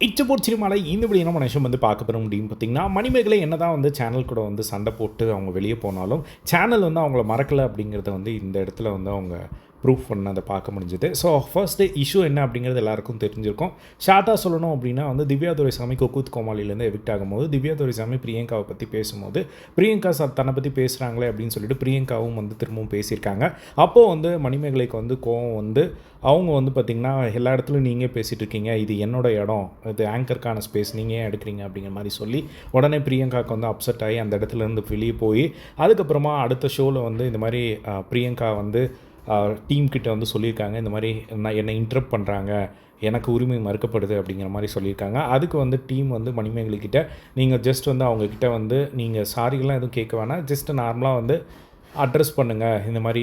இச்சப்போட் சினிமாவில் இந்த வழி என்ன நிமிஷம் வந்து பார்க்க பெற முடியும் பார்த்திங்கன்னா மணிமேகலை என்ன தான் வந்து சேனல் கூட வந்து சண்டை போட்டு அவங்க வெளியே போனாலும் சேனல் வந்து அவங்கள மறக்கலை அப்படிங்கிறத வந்து இந்த இடத்துல வந்து அவங்க ப்ரூஃப் பண்ண அதை பார்க்க முடிஞ்சது. ஸோ ஃபர்ஸ்ட் இஷ்யூ என்ன அப்படிங்கிறது எல்லாருக்கும் தெரிஞ்சிருக்கும். ஷாதா சொல்லணும் அப்படின்னா வந்து திவ்யா துரைசாமி கொக்குத் கோமாளிலேருந்து எவிக்ட் ஆகும்போது திவ்யா துரைசாமி பிரியங்காவை பற்றி பேசும்போது பிரியங்கா சார் தன்னை பற்றி பேசுகிறாங்களே அப்படின்னு சொல்லிட்டு பிரியங்காவும் வந்து திரும்பவும் பேசியிருக்காங்க. அப்போது வந்து மணிமேகலைக்கு வந்து கோவம் வந்து அவங்க வந்து பார்த்திங்கன்னா எல்லா இடத்துலையும் நீங்கள் பேசிகிட்டு இருக்கீங்க இது என்னோட இடம் இது ஆங்கருக்கான ஸ்பேஸ் நீங்கள் ஏன் எடுக்கிறீங்க அப்படிங்கிற மாதிரி சொல்லி உடனே பிரியங்காவுக்கு வந்து அப்செட் ஆகி அந்த இடத்துல இருந்து வெளியே போய் அதுக்கப்புறமா அடுத்த ஷோவில் வந்து இந்த மாதிரி பிரியங்கா வந்து டீம் கிட்ட வந்து சொல்லியிருக்காங்க இந்த மாதிரி நான் என்னை இன்ட்ரப்ட் பண்ணுறாங்க எனக்கு உரிமை மறுக்கப்படுது அப்படிங்கிற மாதிரி சொல்லியிருக்காங்க. அதுக்கு வந்து டீம் வந்து மணிமேகலை கிட்ட நீங்கள் ஜஸ்ட் வந்து அவங்கக்கிட்ட வந்து நீங்கள் சாரிலாம் எதுவும் கேட்க வேணாம். ஜஸ்ட் நார்மலாக வந்து அட்ரஸ் பண்ணுங்கள் இந்த மாதிரி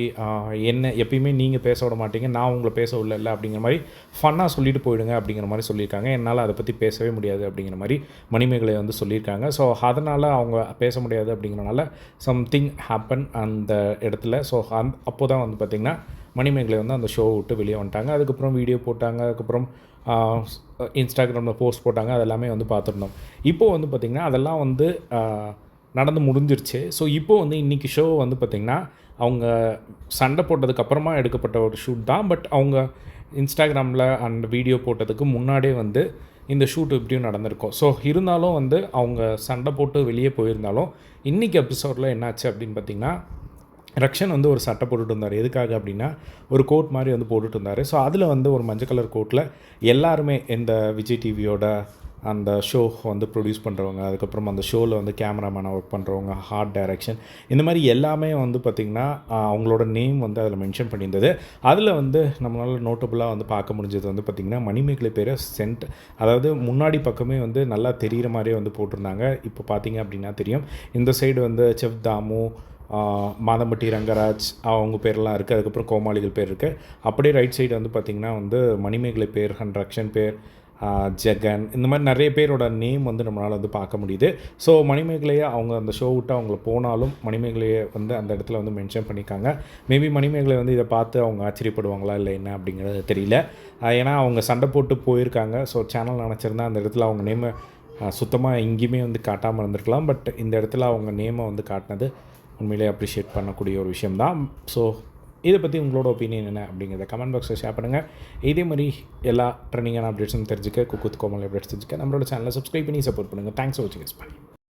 என்ன எப்பயுமே நீங்கள் பேச விட மாட்டீங்க. நான் உங்களை பேச விடல அப்படிங்கிற மாதிரி ஃபன்னாக சொல்லிட்டு போயிடுங்க அப்படிங்கிற மாதிரி சொல்லியிருக்காங்க. என்னால் அதை பற்றி பேசவே முடியாது அப்படிங்கிற மாதிரி மணிமேகலை வந்து சொல்லியிருக்காங்க. ஸோ அதனால் அவங்க பேச முடியாது அப்படிங்கிறனால சம்திங் ஹேப்பன் அந்த இடத்துல. ஸோ அந் அப்போ தான் வந்து பார்த்திங்கன்னா மணிமேகலை வந்து அந்த ஷோ விட்டு வெளியே வந்துட்டாங்க. அதுக்கப்புறம் வீடியோ போட்டாங்க. அதுக்கப்புறம் இன்ஸ்டாகிராமில் போஸ்ட் போட்டாங்க. அதெல்லாமே வந்து பார்த்துருந்தோம் இப்போது வந்து பார்த்திங்கன்னா அதெல்லாம் வந்து நடந்து முடிஞ்சிருச்சு. ஸோ இப்போ வந்து இன்றைக்கி ஷோ வந்து பார்த்திங்கன்னா அவங்க சண்டை போட்டதுக்கு அப்புறமா எடுக்கப்பட்ட ஒரு ஷூட் தான். பட் அவங்க இன்ஸ்டாகிராமில் அந்த வீடியோ போட்டதுக்கு முன்னாடியே வந்து இந்த ஷூட் இப்படியும் நடந்திருக்கும். ஸோ இருந்தாலும் வந்து அவங்க சண்டை போட்டு வெளியே போயிருந்தாலும் இன்றைக்கி எபிசோடில் என்னாச்சு அப்படின்னு பார்த்திங்கன்னா ரக்ஷன் வந்து ஒரு சட்டை போட்டுட்டு இருந்தார். எதுக்காக அப்படின்னா ஒரு கோட் மாதிரி வந்து போட்டுட்டு இருந்தார். ஸோ அதில் வந்து ஒரு மஞ்சள் கலர் கோட்டில் எல்லாருமே இந்த விஜய் டிவியோட அந்த ஷோ வந்து ப்ரொடியூஸ் பண்ணுறவங்க அதுக்கப்புறம் அந்த ஷோவில் வந்து கேமராமேனாக ஒர்க் பண்ணுறவங்க ஹார்ட் டைரக்ஷன் இந்த மாதிரி எல்லாமே வந்து பார்த்திங்கன்னா அவங்களோட நேம் வந்து அதில் மென்ஷன் பண்ணியிருந்தது. அதில் வந்து நம்மளால் நோட்டபுளாக வந்து பார்க்க முடிஞ்சது வந்து பார்த்திங்கன்னா மணிமேகலை பேரை சென்ட் அதாவது முன்னாடி பக்கமே வந்து நல்லா தெரிகிற மாதிரியே வந்து போட்டிருந்தாங்க. இப்போ பார்த்தீங்க அப்படின்னா தெரியும். இந்த சைடு வந்து செஃப் தாமு மாதம்பட்டி ரங்கராஜ் அவங்க பேர்லாம் இருக்குது அதுக்கப்புறம் கோமாளிகள் பேர் இருக்குது அப்படியே ரைட் சைடு வந்து பார்த்திங்கன்னா வந்து மணிமேகலை பேர் ஹன் ரக்ஷன் பேர் ஜெகன் இந்த மாதிரி நிறைய பேரோட நேம் வந்து நம்மளால் வந்து பார்க்க முடியுது. ஸோ மணிமேகலையை அவங்க அந்த ஷோ விட்டு அவங்கள போனாலும் மணிமேகலையை வந்து அந்த இடத்துல வந்து மென்ஷன் பண்ணியிருக்காங்க. மேபி மணிமேகலை வந்து இதை பார்த்து அவங்க ஆச்சரியப்படுவாங்களா இல்லை என்ன அப்படிங்கிறது தெரியல. ஏன்னா அவங்க சண்டை போட்டு போயிருக்காங்க. ஸோ சேனல் நினச்சிருந்தா அந்த இடத்துல அவங்க நேமை சுத்தமாக எங்கேயுமே வந்து காட்டாமல் இருந்திருக்கலாம். பட் இந்த இடத்துல அவங்க நேமை வந்து காட்டினது உண்மையிலே அப்ரிஷியேட் பண்ணக்கூடிய ஒரு விஷயம் தான் ஸோ இதை பற்றி உங்களோட ஒப்பீனியன் என்ன அப்படிங்கிறத கமெண்ட் பாக்ஸில் ஷேர் பண்ணுங்கள் இதே மாதிரி எல்லா ட்ரெண்டிங்கான அப்டேட்ஸும் தெரிஞ்சுக்க குக்குத் கோமல் அப்டேட்ஸ் தெரிஞ்சுக்க நம்மளோட சேனலை சப்ஸ்கிரைப் பண்ணி சப்போர்ட் பண்ணுங்கள் தேங்க்ஸ் ஃபார் வாட்சிங் பண்ணி